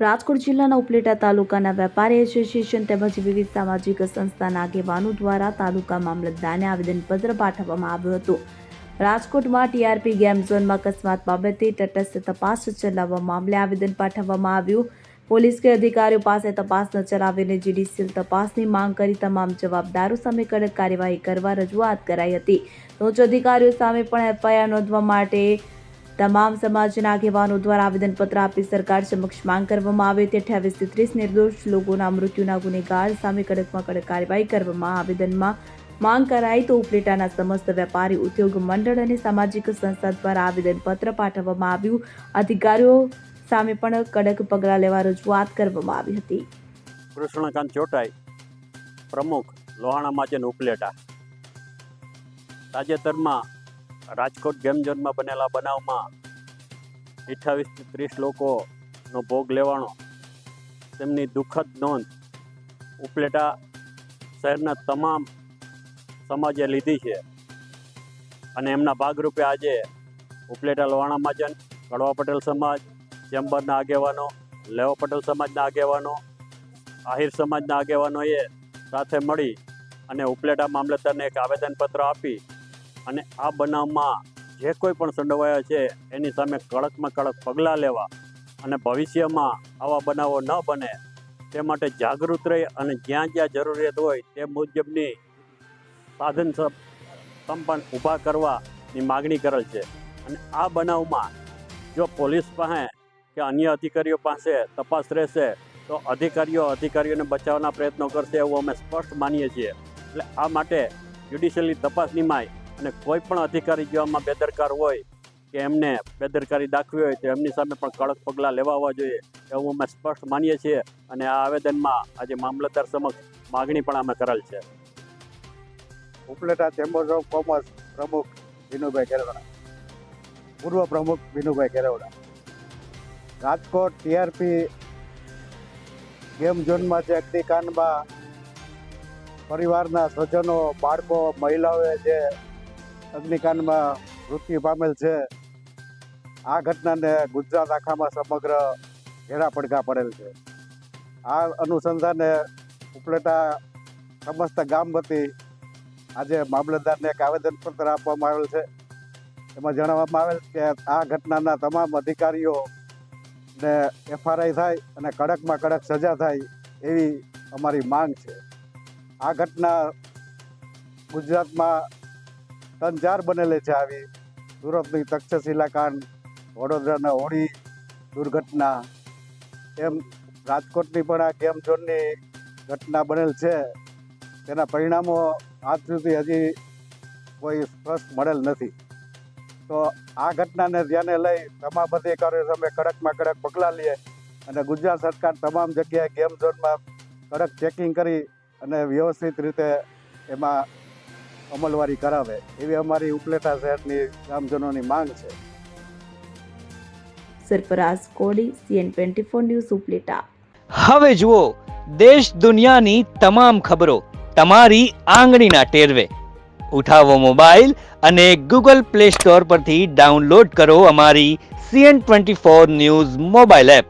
રાજકોટ જિલ્લાના ઉપલેટા તાલુકાના વેપારી એસોસિએશન તેમજ વિવિધ સામાજિક સંસ્થાના આગેવાનો દ્વારા તાલુકા મામલતદારને આવેદનપત્ર પાઠવવામાં આવ્યું હતું. રાજકોટમાં ટીઆરપી ગેમ ઝોનમાં અકસ્માત બાબતે તટસ્થ તપાસ ચલાવવા મામલે આવેદન પાઠવવામાં આવ્યું. પોલીસ કે અધિકારીઓ પાસે તપાસ ન ચલાવીને જ્યુડિશિયલ તપાસની માંગ કરી તમામ જવાબદારો સામે કડક કાર્યવાહી કરવા રજૂઆત કરાઈ હતી. ઉચ્ચ અધિકારીઓ સામે પણ એફઆઈઆર નોંધવા માટે તમામ સમાજના આગેવાનો દ્વારા આવેદનપત્ર આપી સરકાર સમક્ષ માંગ કરવામાં આવે તે અઠ્યાવીસથી ત્રીસ નિર્દોષ લોકોના મૃત્યુના ગુનેગાર સામે કડકમાં કડક કાર્યવાહી કરવામાં આવેદનમાં માંગ કરાઈ તો ઉપલેટાના સમસ્ત વેપારી, ઉદ્યોગ મંડળ અને સામાજિક સંસ્થા દ્વારા આવેદનપત્ર પાઠવવામાં આવ્યું. અધિકારીઓ સામે પણ કડક પગલાં લેવા રજૂઆત કરવામાં આવી હતી. કૃષ્ણકાંત ચોટાઈ, પ્રમુખ લોહાણા માચન ઉપલેટા. તાજેતરમાં રાજકોટ ગેમ ઝોનમાં બનેલા બનાવમાં અઠ્ઠાવીસથી ત્રીસ લોકોનો ભોગ લેવાનો. તેમની દુઃખદ નોંધ ઉપલેટા શહેરના તમામ સમાજે લીધી છે અને એમના ભાગરૂપે આજે ઉપલેટા લોહાણા મહાજન, કડવા પટેલ સમાજ, ચેમ્બરના આગેવાનો, લેવા પટેલ સમાજના આગેવાનો, આહિર સમાજના આગેવાનોએ સાથે મળી અને ઉપલેટા મામલતદારને એક આવેદનપત્ર આપી અને આ બનાવમાં જે કોઈ પણ સંડોવાયા છે, એની સામે કડકમાં કડક પગલાં લેવા અને ભવિષ્યમાં આવા બનાવો ન બને, તે માટે જાગૃત રહી અને જ્યાં જ્યાં જરૂરિયાત હોય તે મુજબની સાધન સંપન્ન ઊભા કરવાની માગણી કરેલ છે. અને આ બનાવમાં જો પોલીસ પાસે કે અન્ય અધિકારીઓ પાસે તપાસ રહેશે, તો અધિકારીઓ અધિકારીઓને બચાવવાના પ્રયત્નો કરશે એવું અમે સ્પષ્ટ માનીએ છીએ. એટલે આ માટે જ્યુડિશિયલી તપાસ નિમાય. અને કોઈ પણ અધિકારી જો આમાં બેદરકાર હોય કે એમને બેદરકારી દાખવી હોય તો એમની સામે પણ કડક પગલાં લેવા આવવા જોઈએ એવું અમે સ્પષ્ટ માનીએ છીએ અને આ આવેદનમાં આજે મામલતદાર સમક્ષ માગણી પણ અમે કરેલ છે. ઉપલેટા ચેમ્બર્સ ઓફ કોમર્સ પ્રમુખ વિનુભાઈ કેરવડા પૂર્વ પ્રમુખ વિનુભાઈ કેરવડા રાજકોટ ટીઆરપી ગેમ ઝોનમાં જે અગ્નિકાંડમાં પરિવારના સ્વજનો, બાળકો, મહિલાઓએ જે અગ્નિકાંડમાં મૃત્યુ પામેલ છે. આ ઘટનાને ગુજરાત આખામાં સમગ્ર ઘેરા પડઘા પડેલ છે. આ અનુસંધાને ઉપલેટા સમસ્ત ગામ વતી આજે મામલતદારને એક આવેદનપત્ર આપવામાં આવેલ છે. એમાં જણાવવામાં આવેલ કે આ ઘટનાના તમામ અધિકારીઓ ને એફઆરઆઈ થાય અને કડકમાં કડક સજા થાય એવી અમારી માંગ છે. આ ઘટના ગુજરાતમાં ત્રણ ચાર બનેલી છે આવી સુરતની તક્ષશિલા કાંડ, વડોદરાના હોળી દુર્ઘટના, એમ રાજકોટની પણ આ ગેમ ઝોનની ઘટના બનેલ છે. તેના પરિણામો આજ સુધી હજી કોઈ સ્પષ્ટ મળેલ નથી. તો આ ઘટનાને ધ્યાને લઈ તમામ અધિકારીઓ સામે કડકમાં કડક પગલાં લઈએ અને ગુજરાત સરકાર તમામ જગ્યાએ ગેમ ઝોનમાં કડક ચેકિંગ કરી અને વ્યવસ્થિત રીતે એમાં અમલવારી કરાવે એવી અમારી ઉપલેટા શહેરની ગ્રામજનોની માંગ છે. Sarfaraz Kodi CN twenty four news Upleta. હવે જુઓ દેશ દુનિયાની તમામ ખબરો તમારી આંગળીના ટેરવે. ઉઠાવો મોબાઈલ અને ગૂગલ પ્લે સ્ટોર પરથી ડાઉનલોડ કરો અમારી CN twenty four news mobile app.